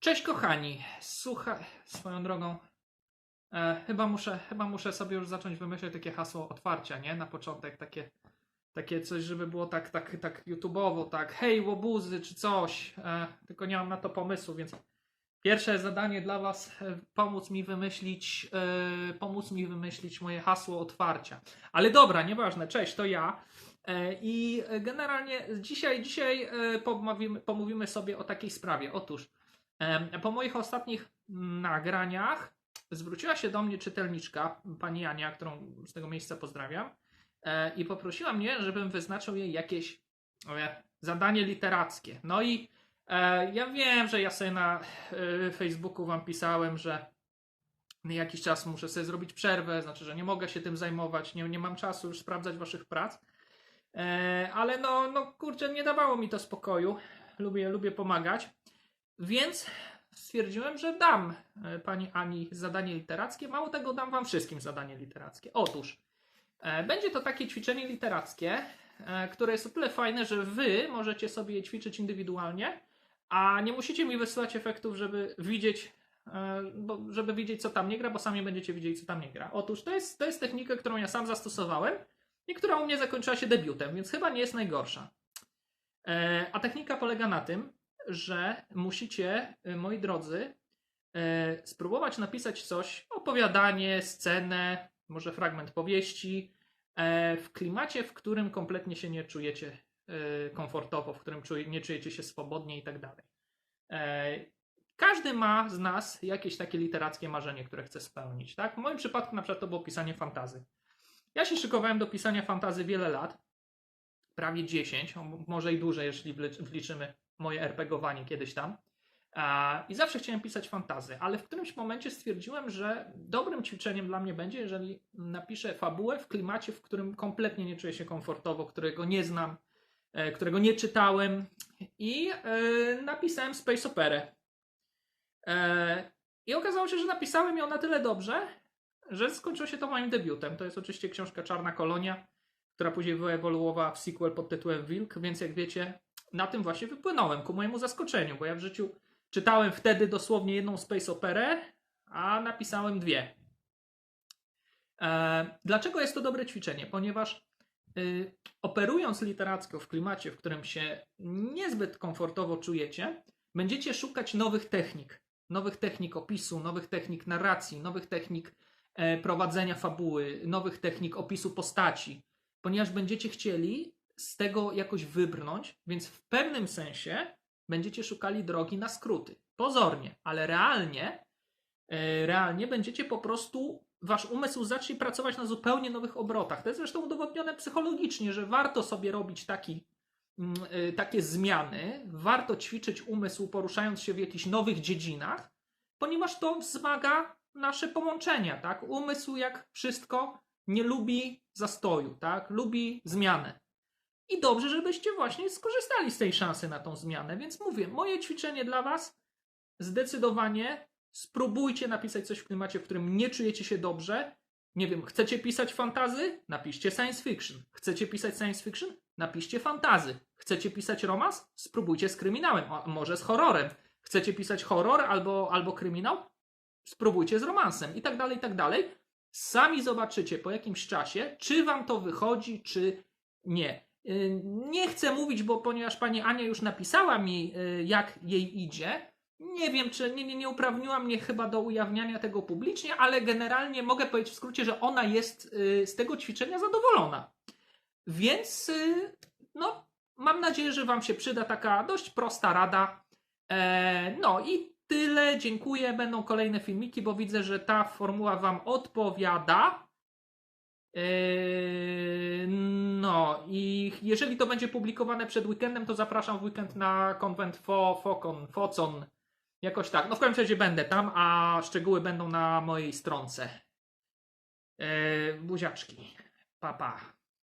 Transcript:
Cześć kochani, słuchaj, swoją drogą, e, chyba, muszę, chyba muszę sobie już zacząć wymyślać takie hasło otwarcia, nie? Na początek takie, takie coś, żeby było tak, tak, tak YouTubeowo, tak hej łobuzy czy coś, e, tylko nie mam na to pomysłu, więc pierwsze zadanie dla was, e, pomóc mi wymyślić, e, pomóc mi wymyślić moje hasło otwarcia. Ale dobra, nieważne, cześć, to ja. E, I generalnie dzisiaj, dzisiaj e, pomówimy, pomówimy sobie o takiej sprawie. Otóż Po moich ostatnich nagraniach zwróciła się do mnie czytelniczka, pani Ania, którą z tego miejsca pozdrawiam, e, i poprosiła mnie, żebym wyznaczył jej jakieś e, zadanie literackie. No i e, ja wiem, że ja sobie na Facebooku wam pisałem, że jakiś czas muszę sobie zrobić przerwę, znaczy, że nie mogę się tym zajmować, nie, nie mam czasu już sprawdzać waszych prac. Ale no, no kurczę, nie dawało mi to spokoju. Lubię, lubię pomagać. Więc stwierdziłem, że dam e, pani Ani zadanie literackie. Mało tego, dam wam wszystkim zadanie literackie. Otóż e, będzie to takie ćwiczenie literackie, e, które jest o tyle fajne, że wy możecie sobie je ćwiczyć indywidualnie, a nie musicie mi wysyłać efektów, żeby widzieć, żeby widzieć, co tam nie gra, bo sami będziecie widzieli, co tam nie gra. Otóż to jest, to jest technika, którą ja sam zastosowałem i która u mnie zakończyła się debiutem, więc chyba nie jest najgorsza. A technika polega na tym, że musicie, y, moi drodzy, e, spróbować napisać coś, opowiadanie, scenę, może fragment powieści, e, w klimacie, w którym kompletnie się nie czujecie e, komfortowo, w którym nie czujecie się swobodnie i tak dalej. E, Każdy ma z nas jakieś takie literackie marzenie, które chce spełnić. Tak? W moim przypadku na przykład to było pisanie fantazy. Ja się szykowałem do pisania fantazy wiele lat, prawie 10, o, może i dłużej, jeśli wlicz- wliczymy moje RPGowanie kiedyś tam. I zawsze chciałem pisać fantazy, ale w którymś momencie stwierdziłem, że dobrym ćwiczeniem dla mnie będzie, jeżeli napiszę fabułę w klimacie, w którym kompletnie nie czuję się komfortowo, którego nie znam, e, którego nie czytałem i e, napisałem Space Operę. E, I okazało się, że napisałem ją na tyle dobrze, że skończyło się to moim debiutem. To jest oczywiście książka Czarna Kolonia, która później wyewoluowała w sequel pod tytułem Wilk, więc jak wiecie, na tym właśnie wypłynąłem, ku mojemu zaskoczeniu, bo ja w życiu czytałem wtedy dosłownie jedną space operę, a napisałem dwie. E, dlaczego jest to dobre ćwiczenie? Ponieważ y, operując literacko w klimacie, w którym się niezbyt komfortowo czujecie, będziecie szukać nowych technik. Nowych technik opisu, nowych technik narracji, nowych technik e, prowadzenia fabuły, nowych technik opisu postaci, ponieważ będziecie chcieli z tego jakoś wybrnąć, więc w pewnym sensie będziecie szukali drogi na skróty. Pozornie, ale realnie, e, realnie będziecie po prostu, wasz umysł zacznie pracować na zupełnie nowych obrotach. To jest zresztą udowodnione psychologicznie, że warto sobie robić taki, mm, e, takie zmiany, warto ćwiczyć umysł poruszając się w jakichś nowych dziedzinach, ponieważ to wzmaga nasze połączenia, tak? Umysł, jak wszystko, nie lubi zastoju, tak? Lubi zmianę. I dobrze, żebyście właśnie skorzystali z tej szansy na tą zmianę. Więc mówię, moje ćwiczenie dla Was zdecydowanie spróbujcie napisać coś w klimacie, w którym nie czujecie się dobrze. Nie wiem, chcecie pisać fantazy? Napiszcie science fiction. Chcecie pisać science fiction? Napiszcie fantazy. Chcecie pisać romans? Spróbujcie z kryminałem, może z horrorem. Chcecie pisać horror albo, albo kryminał? Spróbujcie z romansem i tak dalej, i tak dalej. Sami zobaczycie po jakimś czasie, czy wam to wychodzi, czy nie. Y, Nie chcę mówić, bo ponieważ pani Ania już napisała mi, y, jak jej idzie, nie wiem, czy nie, nie, nie uprawniła mnie chyba do ujawniania tego publicznie, ale generalnie mogę powiedzieć w skrócie, że ona jest y, z tego ćwiczenia zadowolona. Więc, no, mam nadzieję, że Wam się przyda taka dość prosta rada. E, no i tyle. Dziękuję. Będą kolejne filmiki, bo widzę, że ta formuła Wam odpowiada. Yy, No i jeżeli to będzie publikowane przed weekendem, to zapraszam w weekend na konwent Fo, Fokon, Focon. Jakoś tak. No w każdym razie będę tam, a szczegóły będą na mojej stronce. Yy, buziaczki. Pa, pa.